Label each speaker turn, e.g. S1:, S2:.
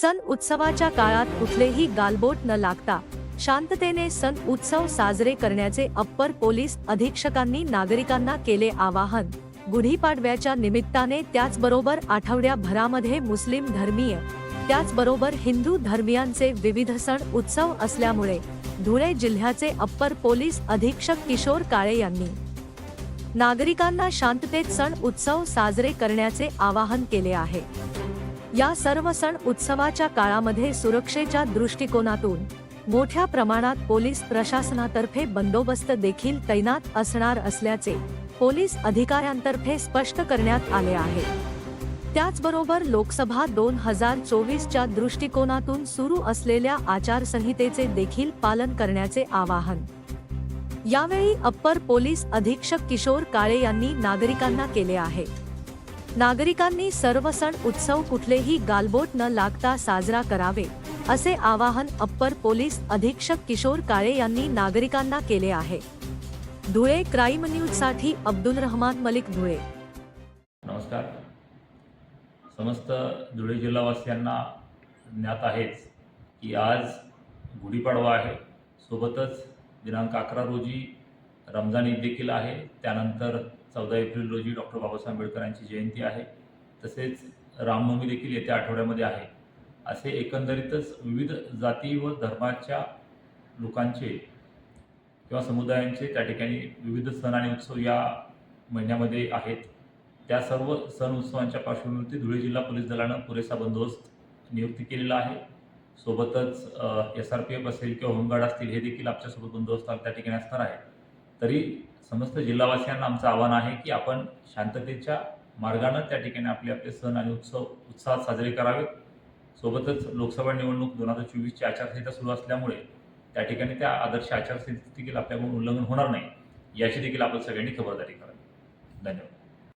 S1: सण उत्सवाच्या काळात कुठलेही गालबोट न लागता शांततेने सण उत्सव साजरे करण्याचे अप्पर पोलीस अधीक्षकांनी नागरिकांना केले आवाहन. गुढीपाडव्याच्या निमित्ताने त्याचबरोबर आठवड्याभरामध्ये मुस्लिम धर्मीय त्याचबरोबर हिंदू धर्मियांचे विविध सण उत्सव असल्यामुळे धुळे जिल्ह्याचे अप्पर पोलीस अधीक्षक किशोर काळे यांनी नागरिकांना शांततेत सण उत्सव साजरे करण्याचे आवाहन केले आहे. या सर्व सण उत्सवाच्या काळामध्ये सुरक्षेच्या दृष्टिकोनातून मोठ्या प्रमाणात पोलीस प्रशासनातर्फे बंदोबस्त देखील तैनात असणार असल्याचे पोलीस अधिकाऱ्यांतर्फे स्पष्ट करण्यात आले आहे. त्याचबरोबर लोकसभा दोन हजार चोवीसच्या दृष्टिकोनातून सुरू असलेल्या आचारसंहितेचे देखील पालन करण्याचे आवाहन. यावेळी अप्पर पोलीस अधीक्षक किशोर काळे यांनी नागरिकांना केले आहे. नागरिकांनी सर्व सण उत्सव कुठलेही गालबोट न लागता साजरा करावे असे आवाहन अप्पर पोलीस अधीक्षक किशोर काळे यांनी नागरिकांना केले आहे. धुळे क्राईम न्यूजसाठी अब्दुल रहमान मलिक धुळे.
S2: नमस्कार. समस्त धुळे जिल्हावासियांना ज्ञात आहेच की आज गुढीपाडवा आहे. सोबतच दिनांक अकरा रोजी रमजान ईद देखील आहे. त्यानंतर चौदा एप्रिल रोजी डॉक्टर बाबासाहेब आंबेडकरांची जयंती आहे. तसेच रामनवमी देखील येत्या आठवड्यामध्ये आहे. असे एकंदरीतच विविध जाती व धर्माच्या लोकांचे किंवा समुदायांचे त्या ठिकाणी विविध सण आणि उत्सव या महिन्यामध्ये आहेत. त्या सर्व सण उत्सवांच्या पार्श्वभूमीवरती धुळे जिल्हा पोलीस दलानं पुरेसा बंदोबस्त नियुक्ती केलेला आहे. सोबतच एस आर पी एफ असेल किंवा होमगार्ड असतील हे देखील आमच्यासोबत बंदोबस्त त्या ठिकाणी असणार आहे. तरी समस्त जिल्हावासियांना आमचं आव्हान आहे की आपण शांततेच्या मार्गानं त्या ठिकाणी आपले आपले सण आणि उत्सव उत्साहात साजरे करावेत. सोबतच लोकसभा निवडणूक दोन हजार चोवीसची आचारसंहिता सुरू असल्यामुळे त्या ठिकाणी त्या आदर्श आचारसंहितेचं देखील आपल्याकडून उल्लंघन होणार नाही. याची देखील आपण सगळ्यांनी खबरदारी करावी. धन्यवाद.